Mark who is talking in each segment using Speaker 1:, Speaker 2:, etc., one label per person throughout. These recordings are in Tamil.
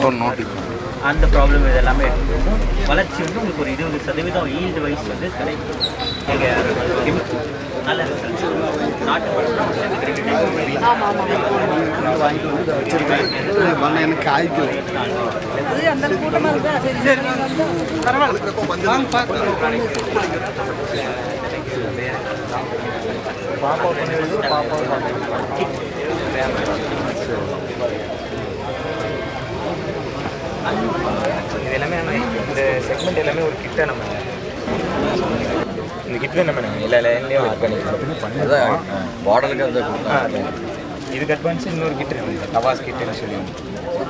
Speaker 1: அந்த ப்ராப்ளம் இது எல்லாமே எடுத்துக்கணும் வளர்ச்சி வந்து உங்களுக்கு ஒரு இருபது சதவீதம் ஈல்டு வைஸ் வந்து கிடைக்கும். நீங்கள் நல்ல ரிசல்ட்ஸ் நாட்டு வாங்கி வந்து வச்சிருக்கேன்
Speaker 2: பண்ண எனக்கு காய்க்கல
Speaker 3: இது எல்லாமே நம்ம இந்த செக்மெண்ட் எல்லாமே ஒரு கிட்ட நம்ம இந்த கிட் நம்ம நம்ம எல்லா லைன்லேயும்
Speaker 4: மாடலுக்கு அந்த
Speaker 3: ஆ அதான் இதுக்கு அட்வான்ஸ் இன்னொரு கிட் இருக்கு. கவாஸ் கிட்டுன்னு சொல்லி.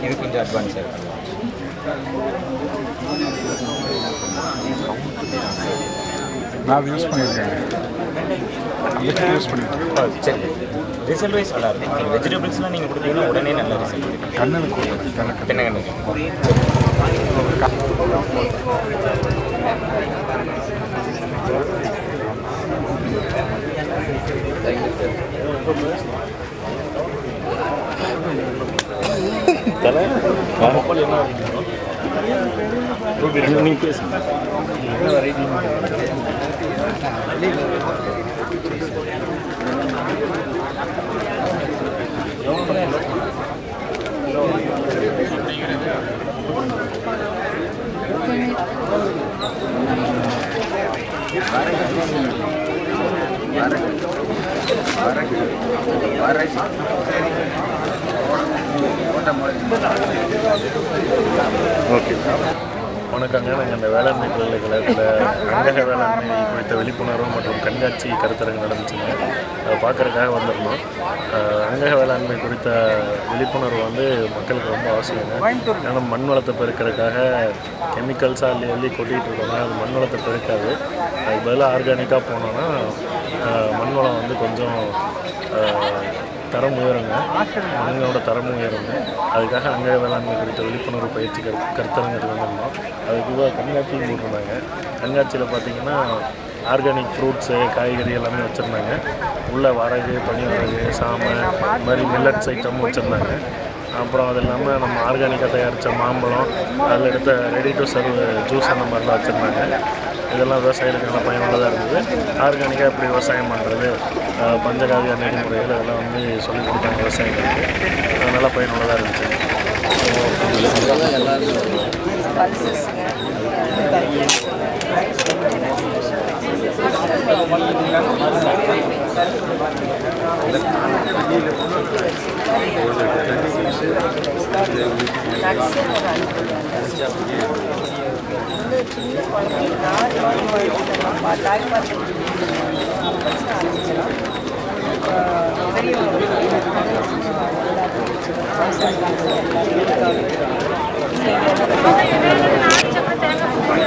Speaker 3: இது கொஞ்சம் அட்வான்ஸாக இருக்கு.
Speaker 5: நான் யூஸ் பண்ணியிருக்கேன். யூஸ் பண்ணியிருக்கேன்.
Speaker 3: சரி. ரிசல்ட் வைஸ் நல்லா இருக்கும் வெஜிடபிள்ஸ்லாம் நீங்கள் கொடுத்தீங்கன்னா உடனே நல்ல ரிசல்ட் கிடைக்கும்.
Speaker 5: கண்ணில் கொடுக்குறேன் கணக்கு
Speaker 3: பின்ன கண்ணுக்கு
Speaker 2: ஓகே
Speaker 5: வணக்கங்க நாங்கள் இந்த வேளாண்மை பல்கலைக்கழகத்தில் அங்கக வேளாண்மை குறித்த விழிப்புணர்வு மற்றும் கண்காட்சி கருத்தரங்கு நடந்துச்சுங்க. அதை பார்க்குறக்காக வந்திருந்தோம். அங்கக வேளாண்மை குறித்த விழிப்புணர்வு வந்து மக்களுக்கு ரொம்ப அவசியங்க. ஏன்னா மண் வளத்தை பெருக்கிறதுக்காக கெமிக்கல்ஸாக அள்ளி அள்ளி கொட்டிகிட்டு இருக்கோங்க அது மண் வளத்தை பெருக்காது. அதுக்கு பதிலாக ஆர்கானிக்காக போனோன்னா மண் வளம் வந்து கொஞ்சம் தரம் உயருங்க. மனிதனோட தரம் உயருங்க. அதுக்காக அங்கே வேளாண்மை குறித்த விழிப்புணர்வு பயிற்சி கரு கருத்தரங்கத்துக்கு வந்திருந்தோம். அதுக்கு கண்காட்சியும் போட்டிருந்தாங்க. கண்காட்சியில் பார்த்தீங்கன்னா ஆர்கானிக் ஃப்ரூட்ஸு காய்கறி எல்லாமே வச்சுருந்தாங்க. உள்ளே வரகு பனிவரகு சாமை இந்த மாதிரி மில்லட்ஸ் ஐட்டமும் வச்சுருந்தாங்க. அப்புறம் அது இல்லாமல் நம்ம ஆர்கானிக்காக தயாரித்த மாம்பழம் அதில் எடுத்த ரெடி டு சர்வ் ஜூஸ் அந்த மாதிரிலாம் வச்சுருந்தாங்க. இதெல்லாம் விவசாயிகளுக்கு நல்லா பயனுள்ளதாக இருந்தது ஆர்கானிக்காக எப்படி விவசாயம் பண்ணுறது பஞ்சகாவிய நெறிமுறைகள் அதெல்லாம் வந்து சொல்லிக் கொடுத்தாங்க விவசாயிகளுக்கு. அது நல்லா பயனுள்ளதாக இருந்துச்சு.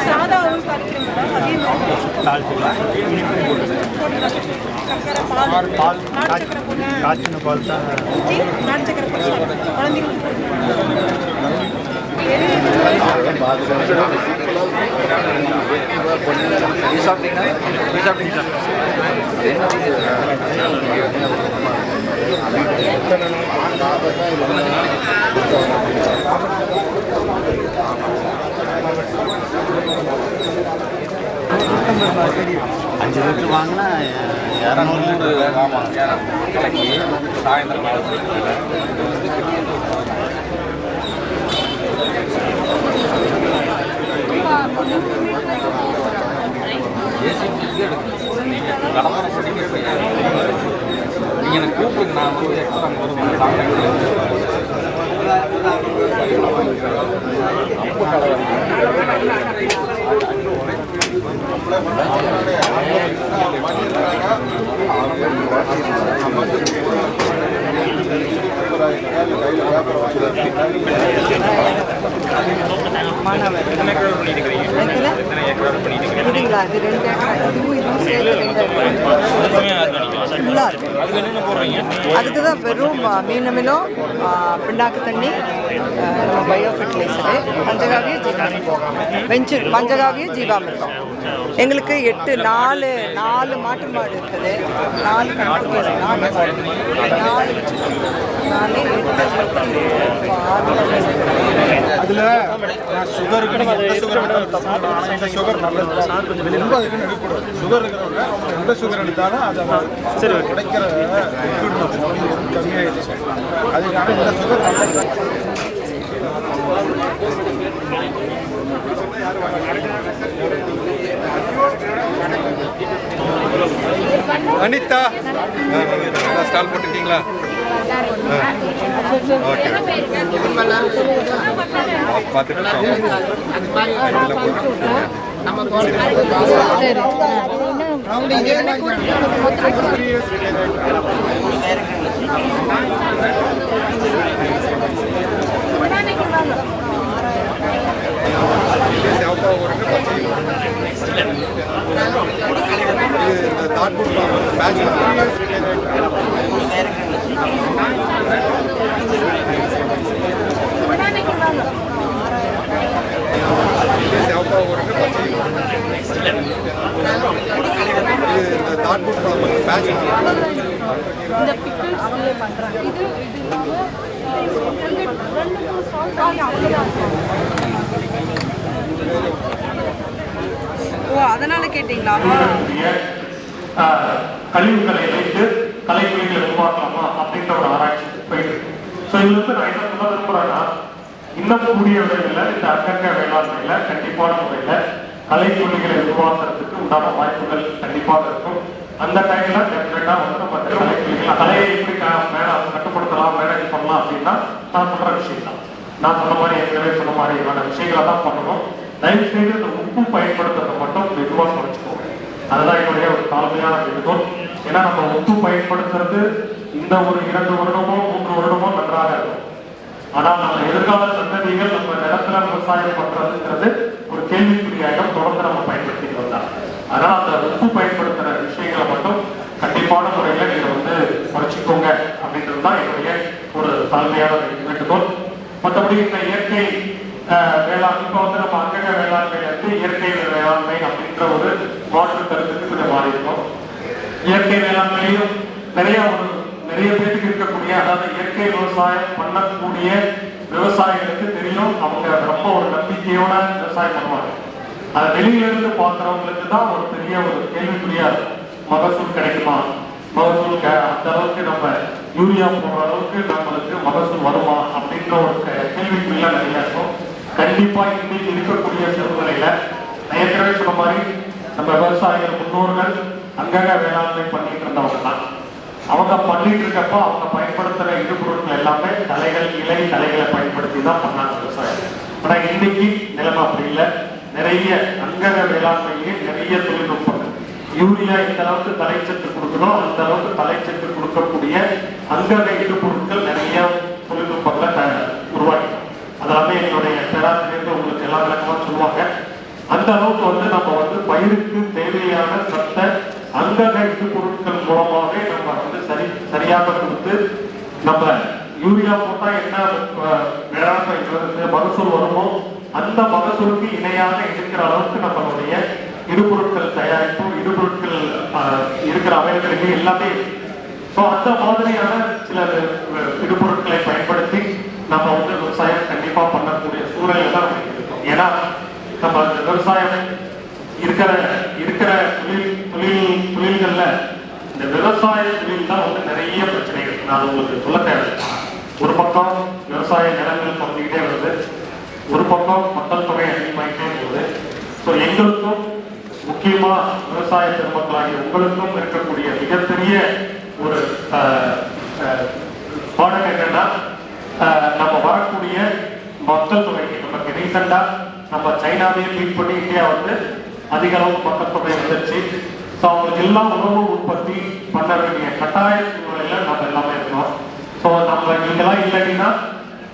Speaker 6: சாதா உள் கறிக்கிறோம் அதே மாதிரி பால் நாட்டு
Speaker 5: காய்ச்சின பால் தான்
Speaker 6: நாட்டு சக்கரை குழந்தைங்களுக்கு
Speaker 2: அஞ்சு லிட்டர் வாங்கினா இரநூறு லிட்டர். ஆமாம் சாயந்தரம் நீங்கள் எனக்கு கூப்பிடுங்க நான் வந்து எக்ஸ்ட்ரா வருவேன்
Speaker 3: எத்தனை
Speaker 7: இதுங்களா இது ரெண்டு இதுவும் இதுவும் சேர்த்து ரெண்டு ஃபுல்லாக
Speaker 3: அதுக்கு
Speaker 7: தான் வெறும் மீன் அமிலம் பிண்டாக்கு தண்ணி
Speaker 4: நம்ம பயோ ஃபெர்டிலைசரு பஞ்சகாவிய ஜீவாமிர்தம். வெஞ்சு பஞ்சகாவிய ஜீவாமிர்தம். எங்களுக்கு எட்டு நாலு நாலு மாட்டு மாடு இருக்குது. நாலு நாலு நாலு நாலு
Speaker 8: அதில் எந்த சுகர் எடுத்தாலும் சுகர் நல்லது. ரொம்ப அதுக்குன்னு எடுக்கக்கூடாது சுகர் இருக்கிறவங்க எந்த சுகர் எடுத்தாலும் அது சரி கிடைக்கிற அதுக்கான இந்த சுகர் நல்லது. அனிதா. ஸ்டால் போட்டுருக்கீங்களா? ஓகே
Speaker 6: இந்த பிக்கிள்ஸ் பண்ணுறாங்க இது இது இல்லாமல் ரெண்டு மூணு ஸ்டால்ஸ் ஆகி அப்படிதான்
Speaker 4: ஓ அதனால
Speaker 9: ஆஹ், கழிவுகளை வைத்து கலைக்குழிகளை உருவாக்கலாமா அப்படின்ற ஒரு ஆராய்ச்சி போயிட்டு ஸோ இதுல இருந்து நான் என்ன சொல்ல விரும்புறேன்னா இன்னும் கூடிய விரைவில் இந்த அங்கங்க வேளாண்மையில கண்டிப்பான முறையில கலைக்குழிகளை உருவாக்குறதுக்கு உண்டான வாய்ப்புகள் கண்டிப்பாக இருக்கும். அந்த டைம்ல டெஃபினட்டா வந்து நம்ம கலையை எப்படி க- மேல கட்டுப்படுத்தலாம் மேனேஜ் பண்ணலாம் அப்படின்னா நான் சொல்ற விஷயம் தான் நான் சொன்ன மாதிரி ஏற்கனவே சொன்ன மாதிரியான விஷயங்களை தான் பண்ணணும். தயவு செய்து இந்த உப்பு பயன்படுத்துறதை மட்டும் மெதுவாக குறைச்சிக்கணும் அதுதான் என்னுடைய ஒரு தாழ்மையான வேண்டுகோள் ஏன்னா நம்ம ஒத்து பயன்படுத்துறது இந்த ஒரு இரண்டு வருடமோ மூன்று வருடமோ நன்றாக இருக்கும். ஆனால் நம்ம எதிர்கால சந்ததிகள் நம்ம நிலத்துல விவசாயம் பண்றதுங்கிறது ஒரு கேள்விக்குறியாக தொடர்ந்து நம்ம பயன்படுத்திட்டு வந்தோம் அதனால அந்த உப்பு பயன்படுத்துற விஷயங்களை மட்டும் கண்டிப்பான முறையில நீங்க வந்து குறைச்சிக்கோங்க அப்படின்றது தான் என்னுடைய ஒரு தலைமையான வேண்டுகோள். மற்றபடி இந்த இயற்கை வேளாண் இப்போ வந்து நம்ம அங்கக வேளாண்மையில இருந்து இயற்கை வேளாண்மை அப்படின்ற ஒரு மாற்று கருத்துக்கு கொஞ்சம் மாறி இருக்கோம் இயற்கை வேளாண்மையிலும் நிறைய ஒரு நிறைய பேருக்கு இருக்கக்கூடிய அதாவது இயற்கை விவசாயம் பண்ணக்கூடிய விவசாயிகளுக்கு தெரியும். அவங்க ரொம்ப ஒரு நம்பிக்கையோட விவசாயம் பண்ணுவாங்க. அதை வெளியில இருந்து தான் ஒரு பெரிய ஒரு கேள்விக்குறியா மகசூல் கிடைக்குமா? மகசூல் க- அந்த அளவுக்கு நம்ம யூரியா போடுற அளவுக்கு நம்மளுக்கு மகசூல் வருமா? அப்படின்ற ஒரு கே- கேள்விக்குறியா நிறைய இருக்கும். கண்டிப்பா இன்னைக்கு இருக்கக்கூடிய சூழ்நிலையில ஏற்கனவே சொன்ன மாதிரி நம்ம விவசாயிகள் முன்னோர்கள் அங்கங்க வேளாண்மை பண்ணிட்டு இருந்தவங்க தான். அவங்க பண்ணிட்டு இருக்கப்போ அவங்க பயன்படுத்துகிற இடுபொருட்கள் எல்லாமே தலைகள் இலை தலைகளை பயன்படுத்தி தான் பண்ணாங்க விவசாயம். ஆனால் இன்னைக்கு நிலைமை அப்படி இல்லை. நிறைய அங்கக வேளாண்மையிலே நிறைய தொழில்நுட்பங்கள். யூரியா இந்த அளவுக்கு தலைச்சத்து கொடுக்கணும். அந்த அளவுக்கு தலைச்சத்து கொடுக்கக்கூடிய அங்கக இடுபொருட்கள் நிறைய தொழில்நுட்பங்களை த- அதெல்லாமே என்னுடைய பேராசிரியர்கள் உங்களுக்கு எல்லா விளக்கமாக சொல்லுவாங்க. அந்த அளவுக்கு வந்து நம்ம வந்து பயிருக்கு தேவையான சத்த அங்கக இடுபொருட்கள் மூலமாகவே சரியாக கொடுத்து நம்ம யூரியா போட்டா என்ன மகசூல் வருமோ அந்த மகசூலுக்கு இணையாக இருக்கிற அளவுக்கு நம்மளுடைய இடுபொருட்கள் தயாரிப்பு இடுபொருட்கள் இருக்கிற அவைலபிலிட்டி எல்லாமே. ஸோ அந்த மாதிரியான சில இடுபொருட்களை பயன்படுத்தி நம்ம வந்து விவசாயம் கண்டிப்பா பண்ணக்கூடிய சூழலில் தான் இருக்கும். ஏன்னா நம்ம அந்த விவசாயம் இருக்கிற இருக்கிற தொழில் தொழில் தொழில்கள்ல இந்த விவசாய தொழில் தான் வந்து நிறைய பிரச்சனைகள். நான் உங்களுக்கு சொல்ல தேவை ஒரு பக்கம் விவசாய நிலங்கள் குறைஞ்சிக்கிட்டே வருது. ஒரு பக்கம் மக்கள் தொகை அதிகமாகிட்டே போகுது. ஸோ எங்களுக்கும் முக்கியமாக விவசாய பெருமக்களாகிய உங்களுக்கும் இருக்கக்கூடிய மிகப்பெரிய ஒரு பாடம் என்னன்னா நம்ம வரக்கூடிய மக்கள் தொகைக்கு நமக்கு ரீசெண்டாக நம்ம சைனாவையும் மீட் பண்ணி இந்தியா வந்து அதிக அளவு மக்கள் தொகை வந்துருச்சு. ஸோ அவங்களுக்கு எல்லாம் உணவு உற்பத்தி பண்ண வேண்டிய கட்டாய சூழ்நிலையில நம்ம எல்லாமே இருக்கோம் ஸோ நம்ம நீங்களாம் இல்லைன்னா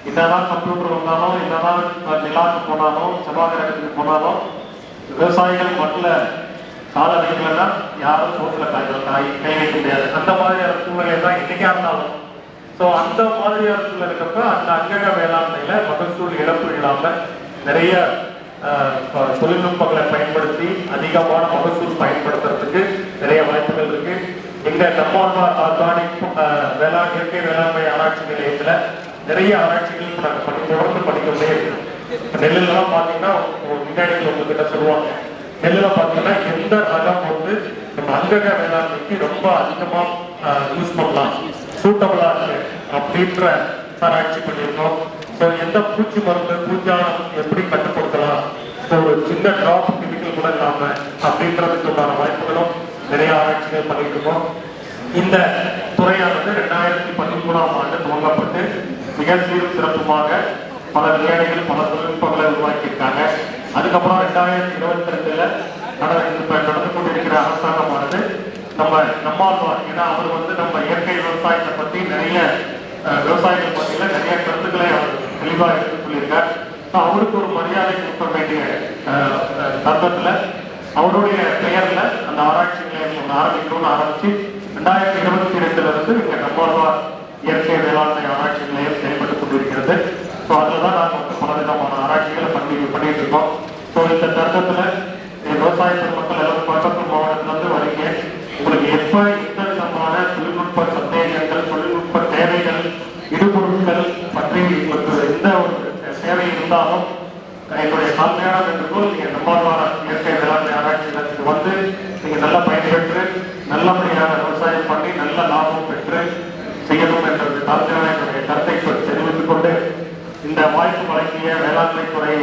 Speaker 9: என்னதான் கம்ப்யூட்டர் வந்தாலும் என்னதான் நிலாவுக்கு போனாலும் செவ்வாய் கிரகத்துக்கு போனாலும் விவசாயிகள் மண்ணில் கால வைக்கலன்னா யாரும் சோத்துல காய் காய் கை வைக்க முடியாது. அந்த மாதிரியான சூழ்நிலை தான் என்றைக்கா இருந்தாலும். ஸோ அந்த மாதிரியான சூழ்நிலை இருக்கப்ப அந்த அங்கக வேளாண்மையில் மகசூல் இழப்பு இல்லாமல் நிறைய தொழில்நுட்பங்களை பயன்படுத்தி அதிகமான மகசூல் பயன்படுத்துறதுக்கு நிறைய வாய்ப்புகள் இருக்கு. இந்த நம்மாழ்வார் ஆர்கானிக் வேளாண் இயற்கை வேளாண்மை ஆராய்ச்சி நிலையத்துல நிறைய ஆராய்ச்சிகள் நாங்கள் பண்ணி தொடர்ந்து பண்ணிக்கொண்டே இருக்கோம். இப்ப பார்த்தீங்கன்னா பாத்தீங்கன்னா விஞ்ஞானிகள் உங்ககிட்ட சொல்லுவாங்க. நெல்லில் பார்த்தீங்கன்னா எந்த ரகம் வந்து நம்ம அங்கக வேளாண்மைக்கு ரொம்ப அதிகமா யூஸ் பண்ணலாம் சூட்டபிளா இருக்கு அப்படின்ற ஆராய்ச்சி பண்ணியிருக்கோம். எந்த பூச்சி மருந்து பூஞ்சானம் எப்படி கட்டுப்படுத்தலாம்? ஸோ ஒரு சின்ன டிராப் கெமிக்கல் கூட இல்லாம அப்படின்றதுக்கு உண்டான வாய்ப்புகளும் நிறைய ஆராய்ச்சிகள் பண்ணிட்டு இருக்கோம். இந்த துறையானது ரெண்டாயிரத்தி பதிமூணாம் ஆண்டு துவங்கப்பட்டு மிக சீரும் சிறப்புமாக பல விஞ்ஞானிகள் பல தொழில்நுட்பங்களை உருவாக்கியிருக்காங்க. அதுக்கப்புறம் ரெண்டாயிரத்தி இருபத்தி ரெண்டுல இப்ப நடந்து கொண்டிருக்கிற அரசாங்கமானது நம்ம நம்மாழ்வார் ஏன்னா அவர் வந்து நம்ம இயற்கை விவசாயத்தை பத்தி நிறைய விவசாயிகள் பத்தியில நிறைய கருத்துக்களை அவர் தெளிவா எடுத்து சொல்லியிருக்கார் ஸோ அவருக்கு ஒரு மரியாதை கொடுக்க வேண்டிய தருணத்துல அவருடைய பெயர்ல அந்த ஆராய்ச்சி நிலையம் ஒன்று ஆரம்பிக்கணும்னு ஆரம்பிச்சு ரெண்டாயிரத்தி இருபத்தி ரெண்டுல இருந்து இங்க நம்மாழ்வார் இயற்கை வேளாண்மை ஆராய்ச்சி நிலையம் செயல்பட்டு கொண்டிருக்கிறது. ஸோ அதில் தான் நாங்கள் வந்து பல விதமான ஆராய்ச்சிகளை பண்ணி பண்ணிட்டு இருக்கோம். ஸோ இந்த தருணத்துல விவசாயத்தின் விவசாய பெருமக்கள் எல்லாம் கோயம்புத்தூர் இருந்து வரீங்க. உங்களுக்கு எப்ப எந்த விதமான தொழில்நுட்ப சந்தேகங்கள் தொழில்நுட்ப தேவைகள் இடுபொருட்கள் பற்றி உங்களுக்கு எந்த ஒரு சேவை இருந்தாலும் எங்களுடைய என்று போல் நீங்கள் நம்மாழ்வார இயற்கை வேளாண்மை ஆராய்ச்சி நிலையத்துக்கு வந்து நீங்கள் நல்ல பயன்பெற்று நல்லபடியான விவசாயம் பண்ணி நல்ல லாபம் பெற்று செய்யணும் என்றது தாழ்மையான என்னுடைய கருத்தை தெரிவித்துக் கொண்டு இந்த வாய்ப்பு வழங்கிய வேளாண்மை துறை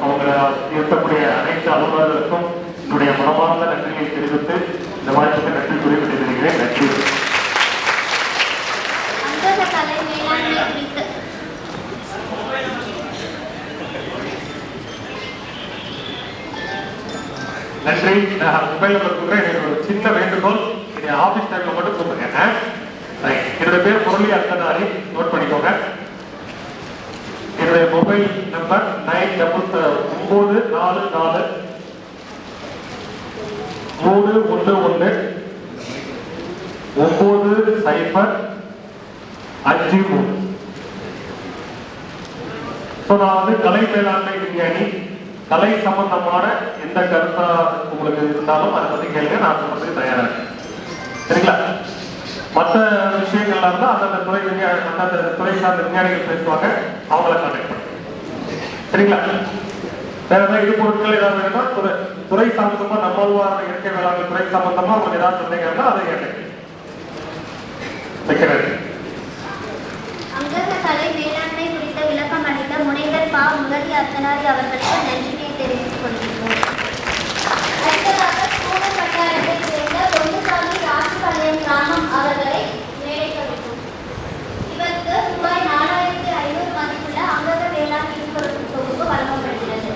Speaker 9: அவங்க இருக்கக்கூடிய அனைத்து அலுவலர்களுக்கும் என்னுடைய மனமார்ந்த நன்றியை தெரிவித்து இந்த வாய்ப்புக்கு நன்றி கூறி நன்றி
Speaker 10: அங்கக கலை மேலாண்மை குறித்து
Speaker 9: நன்றி. நான் மொபைல் நம்பர் கொடுக்குறேன். எனக்கு ஒரு சின்ன வேண்டுகோள். என்னை ஆஃபீஸ் டைமில் மட்டும் கூப்பிடுங்க ஆ? என்னுடைய பேர் முரளி அர்த்தனாரி நோட் பண்ணிக்கோங்க. என்னுடைய மொபைல் நம்பர் நைன் டபுள் ஒம்பது நாலு நாலு. மூணு ஒன்று ஒன்று. ஒம்பது சைஃபர் அஞ்சு மூணு. ஸோ நான் வந்து கலை மேலாண்மை விஞ்ஞானி கலை சம்பந்தமான எந்த கருத்தா உங்களுக்கு இருந்தாலும் அதை பத்தி கேளுங்க நான் சொல்றதுக்கு தயாரா இருக்கேன். சரிங்களா? மற்ற விஷயங்கள்ல இருந்தா அந்தந்த துறை விஞ்ஞானி அந்தந்த துறை சார்ந்த விஞ்ஞானிகள் பேசுவாங்க அவங்கள கான்டாக்ட் பண்ணுங்க. சரிங்களா? வேற ஏதாவது இது பொருட்கள் ஏதாவது வேணும்னா துறை துறை சம்பந்தமா நம்மளுவார இயற்கை வேளாண்மை துறை சம்பந்தமா உங்களுக்கு ஏதாவது சந்தேகம் அதை கேட்டேன் வைக்கிறேன்
Speaker 10: அங்கக கலை மேலாண்மை குறித்த விளக்கம் அளித்த முனைவர் பா முரளி அத்தனாரி அவர்களுக்கு நன்றியை தெரிவித்துக் கொள்கிறோம் அடுத்ததாக சேர்ந்த பொன்னுசாமி ராசுபாளையம் அவர்களை இவருக்கு ரூபாய் நாலாயிரத்தி ஐநூறு மதிப்புள்ள அங்கக வேளாண் இடுபொருள் தொகுப்பு வழங்கப்படுகிறது.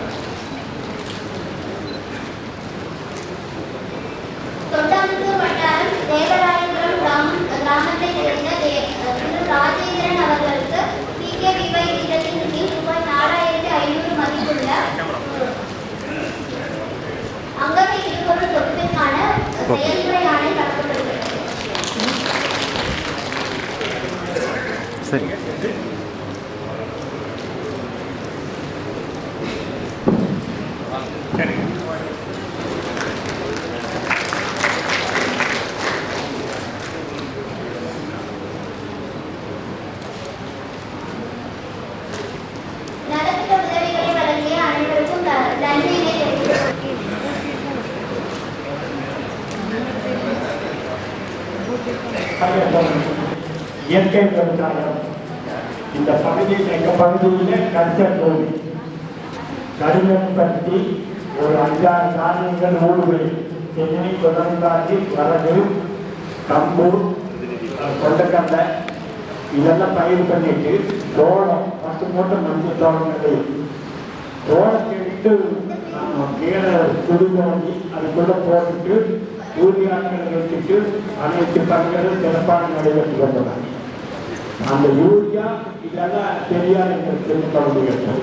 Speaker 10: தொண்டாமுத்தூர் வட்டாரம் தேவராயபுரம் கிராமம் சேர்ந்த திரு அவர்களுக்கு பிகேவிஒய் திட்டத்தின் கீழ் ரூபாய் நாலாயிரத்தி ஐநூறு மதிப்புள்ள அங்கக இடுபொருள் தொகுப்பிற்கான செயல்முறை ஆணை வழங்கப்படுகிறது
Speaker 3: சரி
Speaker 10: நலத்திட்ட உதவிகளை வழங்கிய அனைவருக்கும் த- நன்றியினை தெரிவித்துக் கொள்கிறேன்.
Speaker 11: இயற்கை விவசாயம் இந்த பகுதியில் எங்கள் பகுதியில் கல்ச்சர் பூமி கடிதம் பற்றி ஒரு அஞ்சாறு காரணங்கள் ஊடுகள் சென்னை குழந்தாச்சி வரகு கம்பு கொண்டக்கண்டை இதெல்லாம் பயிர் பண்ணிட்டு தோளம் பத்து மூட்டை மஞ்சள் சோளம் நடுவோம் சோளத்தை விட்டு கீழே குடி தோண்டி அதுக்குள்ள போட்டுட்டு ஊதியாக்களை வச்சுட்டு அனைத்து பணிகளும் சிறப்பாக நடைபெற்று கொண்டுள்ளன அந்த யூரியா இதெல்லாம் தெரியாது எங்களுக்கு தெரிந்து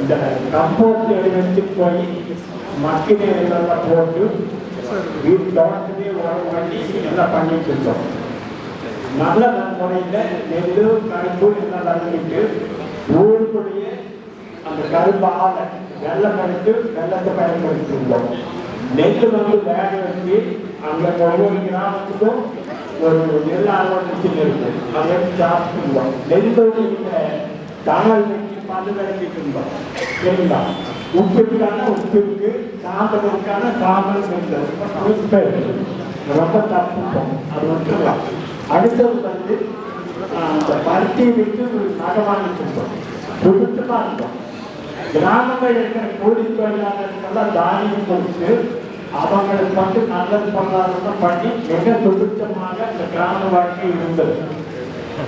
Speaker 11: இந்த கம்போஸ்ட் எடுத்து போய் மக்கின இதெல்லாம் போட்டு வீட்டு தோட்டத்திலே உரம் பண்ணி எல்லாம் பண்ணிட்டு இருந்தோம். நல்ல முறையில் நெல் கரும்பு எல்லாம் நடந்துட்டு ஊருக்குடைய அந்த கரும்பு ஆலை வெள்ளம் எடுத்து வெள்ளத்தை பயன்படுத்தியுள்ளோம் நெல் வந்து வேக வச்சு அங்கே ஒவ்வொரு கிராமத்துக்கும் ஒரு நிர்வாகத்தில் இருந்து அதை சாப்பிடுவோம் சாப்பிட்டுருந்தோம் நெல்லோடு இந்த தாமல் வச்சு மது விளக்கிட்டு இருந்தோம் சரிங்களா உப்புக்கான உப்புக்கு இருக்கு சாம்பலுக்கான சாம்பல் இருந்தது ரொம்ப தப்புப்போம் அது விட்டுருலாம் அடுத்தது வந்து அந்த பருத்தியை விட்டு நகவாணிட்டு இருந்தோம் சுத்தமாக இருந்தோம் கிராமங்கள் இருக்கிற கூலி தொழிலாளர்களுக்கெல்லாம் தானியம் கொடுத்து அவங்களுக்கு வந்து நல்லது பொருளாதாரம் பண்ணி மிக சுபிட்சமாக இந்த கிராம வாழ்க்கை இருந்தது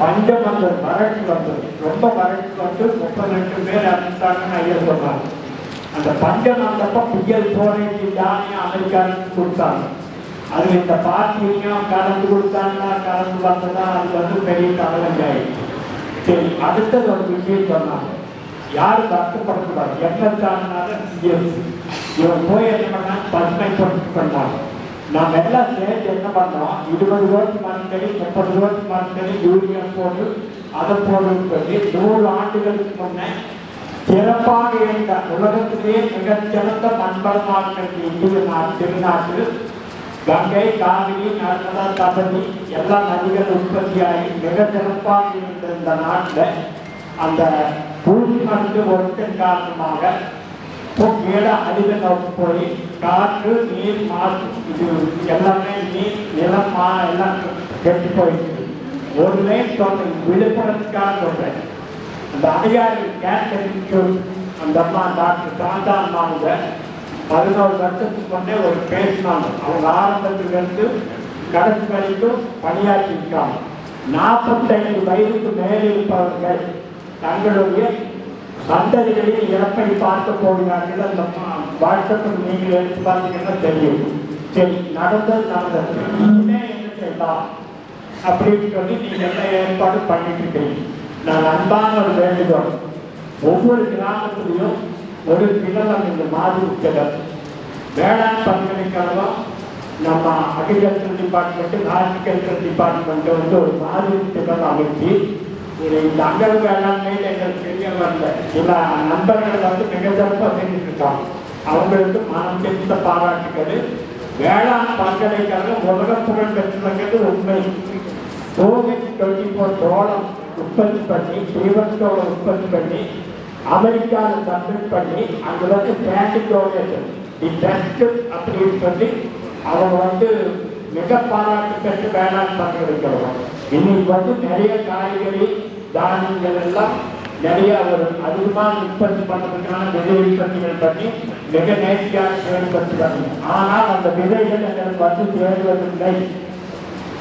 Speaker 11: பஞ்சம் வந்தது வறட்சி வந்தது. ரொம்ப வறட்சி வந்து முப்பது ரெண்டு பேர் இறந்துட்டாங்கன்னு ஐயர் சொன்னாங்க அந்த பஞ்சம் வந்தப்ப புயல் போராட்டி தானியம் அமெரிக்காவுக்கு கொடுத்தாங்க. அதுல இந்த பார்ட்டியும் கலந்து கொடுத்தாங்களா கலந்து வந்ததா அது வந்து பெரிய தலைவலி ஆயிடுச்சு. சரி அடுத்தது ஒரு விஷயம் சொன்னாங்க. யாரும் கஷ்டப்படக்கூடாது எண்ணத்தானாலும் சிஎம்சி இவன் போய் என்ன பண்ணா பசுமைப்படுத்தி பண்ணாங்க நாம் எல்லாம் சேர்ந்து என்ன பண்ணோம் இருபது ரூபாய்க்கு மரத்தடி முப்பது ரூபாய்க்கு மரத்தடி யூரியா போட்டு அதை போடுன்னு சொல்லி நூறு ஆண்டுகளுக்கு முன்னே சிறப்பாக இருந்த உலகத்திலேயே மிகச்சிறந்த மண்பலமாக இருந்த இந்திய நாட்டு திருநாட்டில் கங்கை காவிரி நர்மதா தபதி எல்லா நதிகள் உற்பத்தியாகி மிக சிறப்பாக இருந்த இந்த நாட்டில் அந்த பூமி மருந்து ஒருத்தன் காரணமாக கீழ அடித நோக்கி போய் காற்று நீர் மாசு இது எல்லாமே நீர் நிலம் மா எல்லாம் கெட்டு போயிடுச்சு. ஒரு லைன் சொல்றேன் விழுப்புரத்துக்காக சொல்றேன். அந்த அடையாறு கேன்சர் இன்ஸ்டியூட் அந்த அம்மா டாக்டர் சாந்தா அம்மாவுங்க பதினோரு வருஷத்துக்கு முன்னே ஒரு பேசினாங்க அவங்க ஆரம்பத்திலிருந்து கடைசி வரைக்கும் பணியாற்றி இருக்காங்க. நாற்பத்தைந்து வயதுக்கு மேலே இருப்பவர்கள் தங்களுடைய சந்ததிகளில் இறப்பை பார்க்க போகிறார்கள் அந்த வாட்ஸ்அப்பில் நீங்கள் எடுத்து பார்த்தீங்கன்னா தெரியும். சரி நடந்தது நடந்தது. இனிமே என்ன செய்யலாம்? அப்படின்னு சொல்லி நீங்க என்ன ஏற்பாடு பண்ணிட்டு இருக்கீங்க. நான் அன்பான ஒரு வேண்டுகோள். ஒவ்வொரு கிராமத்திலையும் ஒரு கிழவன் இந்த மாதிரி கிழர் வேளாண் பல்கலைக்கழகம் நம்ம அக்ரிகல்ச்சர் டிபார்ட்மெண்ட் ஹார்டிகல்ச்சர் டிபார்ட்மெண்ட் வந்து ஒரு மாதிரி திட்டம் அமைச்சு இந்த அங்கல் வேளாண்மையில் எங்களுக்கு தெரிய வரல சில நண்பர்கள் வந்து மிக சிறப்பாக செஞ்சுட்டு இருக்காங்க. அவங்களுக்கு மனம் தெரிந்த பாராட்டுக்கள். வேளாண் பல்கலைக்கழகம் உலக புகழ் பெற்றுள்ளது உண்மை. கோவிட் டுவெண்ட்டி ஃபோர் சோளம் உற்பத்தி பண்ணி தீவனத்தோட உற்பத்தி பண்ணி அமெரிக்காவில் சப்மிட் பண்ணி அங்கே வந்து பேண்ட் டொனேஷன் தி பெஸ்ட் அப்படின்னு சொல்லி அவங்க வந்து மிக பாராட்டு பெற்று வேளாண் பல்கலைக்கழகம். இன்னைக்கு வந்து நிறைய காய்கறி தானியங்கள் எல்லாம் நிறைய ஒரு அதிகமாக உற்பத்தி பண்ணுறதுக்கான விதை உற்பத்திகள் பண்ணி மிக நேர்த்தியாக செயல்படுத்துகிறாங்க ஆனால் அந்த விதைகள் எங்களுக்கு வந்து சேருவதில்லை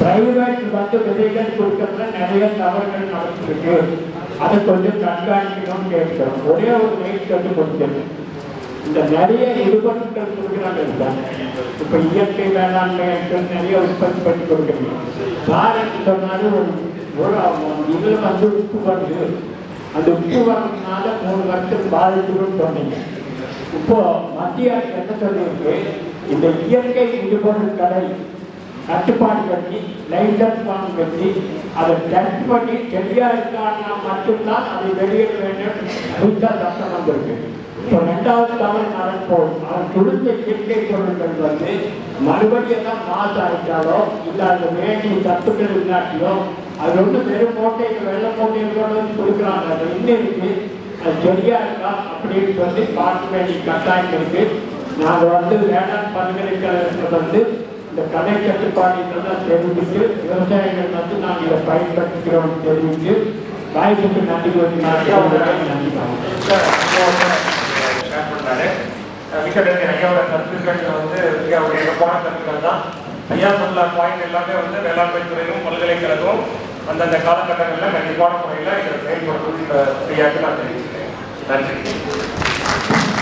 Speaker 11: பிரைவேட் வந்து விதைகள் கொடுக்கறதுல நிறைய தவறுகள் நடந்திருக்கு. அதை கொஞ்சம் கண்காணிக்கணும்னு கேட்கிறோம் ஒரே ஒரு நைட் கட்டு கொடுத்துருக்கு இந்த நிறைய நிறுவனங்கள் கொடுக்குறாங்க இல்ல? இப்ப இயற்கை வேளாண்மை நிறைய உற்பத்தி பண்ணி கொடுக்குறீங்க. பாரத் சொன்னாலும் ஒரு இதுல வந்து உப்பு வருது அந்த உப்பு வரதுனால மூணு வருஷம் பாதிக்குதுன்னு சொன்னீங்க இப்போ மத்திய அரசு என்ன சொல்லியிருக்கு இந்த இயற்கை இடுபொருட்களை கட்டுப்பாடு பண்ணி லைசன்ஸ் பண்ணி வச்சு அதை டெஸ்ட் பண்ணி சரியா இருக்கான்னா மட்டும்தான் அதை வெளியிட வேண்டும் புதுசாக சட்டம் வந்திருக்கு இப்போ ரெண்டாவது தவறு நடப்போம் அவன் கொடுத்த இயற்கை பொருட்கள் வந்து மறுபடியும் தான் மாசு ஆயிட்டாலோ இல்லை அந்த வேண்டிய சத்துக்கள் இல்லாட்டியோ அது வந்து வெறும் மூட்டைகள் வெள்ளை மூட்டைகளோட கொடுக்குறாங்க. அது இன்னும் இருக்கு? அது சரியா இருக்கா? அப்படின்னு சொல்லி பார்க்க வேண்டிய கட்டாயம் இருக்கு. நாங்கள் வந்து வேளாண் பல்கலைக்கழகத்தில் வந்து இந்த கடை கட்டுப்பாடுகள்லாம் தெரிவித்து விவசாயிகள் வந்து நாங்கள் இதை பயன்படுத்திக்கிறோம் தெரிவித்து வாய்ப்புக்கு நன்றி கூறி நன்றி
Speaker 9: அஹ் மிக்க ஐயாவோட கருத்துக்கள் வந்து மிக சிறப்பான கருத்துக்கள் தான். ஐயா சொன்ன பாயிண்ட் எல்லாமே வந்து வேளாண்மை துறையும் பல்கலைக்கழகம் அந்தந்த காலகட்டங்களில் கண்டிப்பான முறையில் இதை செயல்படுத்தும் இந்த நான் தெரிவிக்கிறேன் நன்றி.